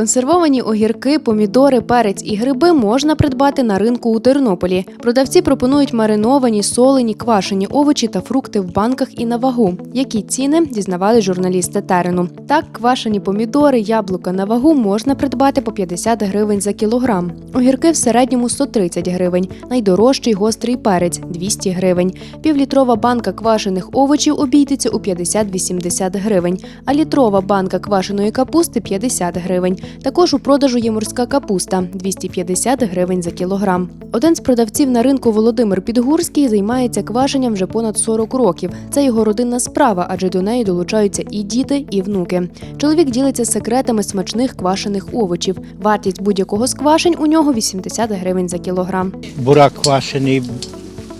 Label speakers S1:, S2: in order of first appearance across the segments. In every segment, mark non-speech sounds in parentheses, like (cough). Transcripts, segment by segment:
S1: Консервовані огірки, помідори, перець і гриби можна придбати на ринку у Тернополі. Продавці пропонують мариновані, солені, квашені овочі та фрукти в банках і на вагу. Які ціни дізнавали журналісти терену. Так, квашені помідори, яблука на вагу можна придбати по 50 гривень за кілограм. Огірки в середньому 130 гривень. Найдорожчий гострий перець 200 гривень. Півлітрова банка квашених овочів обійдеться у 50-80 гривень, а літрова банка квашеної капусти 50 гривень. Також у продажу є морська капуста 250 гривень за кілограм. Один з продавців на ринку Володимир Підгурський займається квашенням вже понад 40 років. Це його родинна справа, адже до неї долучаються і діти, і внуки. Чоловік ділиться секретами смачних квашених овочів. Вартість будь-якого з квашень у нього 80 гривень за кілограм.
S2: бурак квашений,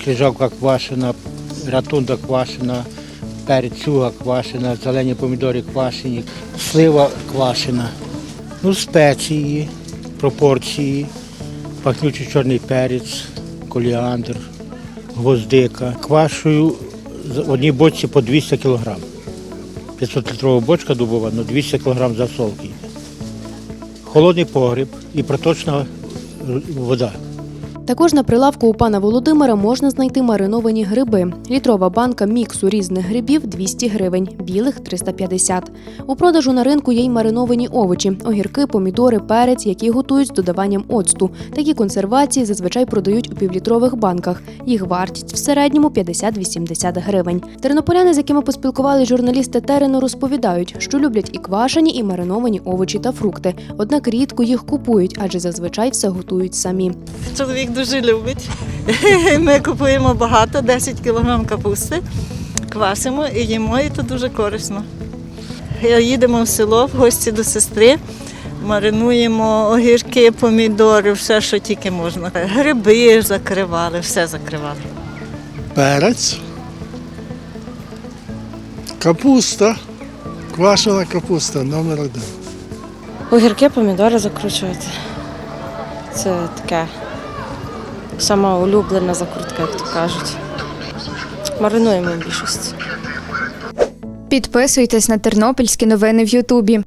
S2: крижавка квашена, ратунда квашена, перцюга квашена, зелені помідори квашені, слива квашена. Ну, спеції, пропорції, пахнючий чорний перець, коліандр, гвоздика. Квашую в одній бочці по 200 кг. 500-літрова бочка дубова, ну 200 кг засолки. Холодний погріб і проточна вода.
S1: Також на прилавку у пана Володимира можна знайти мариновані гриби. Літрова банка міксу різних грибів 200 гривень, білих 350. У продажу на ринку є й мариновані овочі, огірки, помідори, перець, які готують з додаванням оцту. Такі консервації зазвичай продають у півлітрових банках. Їх вартість в середньому 50-80 гривень. Тернополяни, з якими поспілкували журналісти терену, розповідають, що люблять і квашені, і мариновані овочі та фрукти. Однак рідко їх купують, адже зазвичай все готують самі.
S3: Чоловік дуже любить. (laughs) Ми купуємо багато, 10 кг капусти, квасимо і їмо, і це дуже корисно. Їдемо в село в гості до сестри, маринуємо огірки, помідори, все, що тільки можна. Гриби закривали, все закривали.
S4: перець, капуста, квашена капуста номер один.
S5: Огірки, помідори закручувати. Це таке сама улюблена закрутка, як то кажуть. Маринуємо більшість.
S6: Підписуйтесь на тернопільські новини в Ютубі.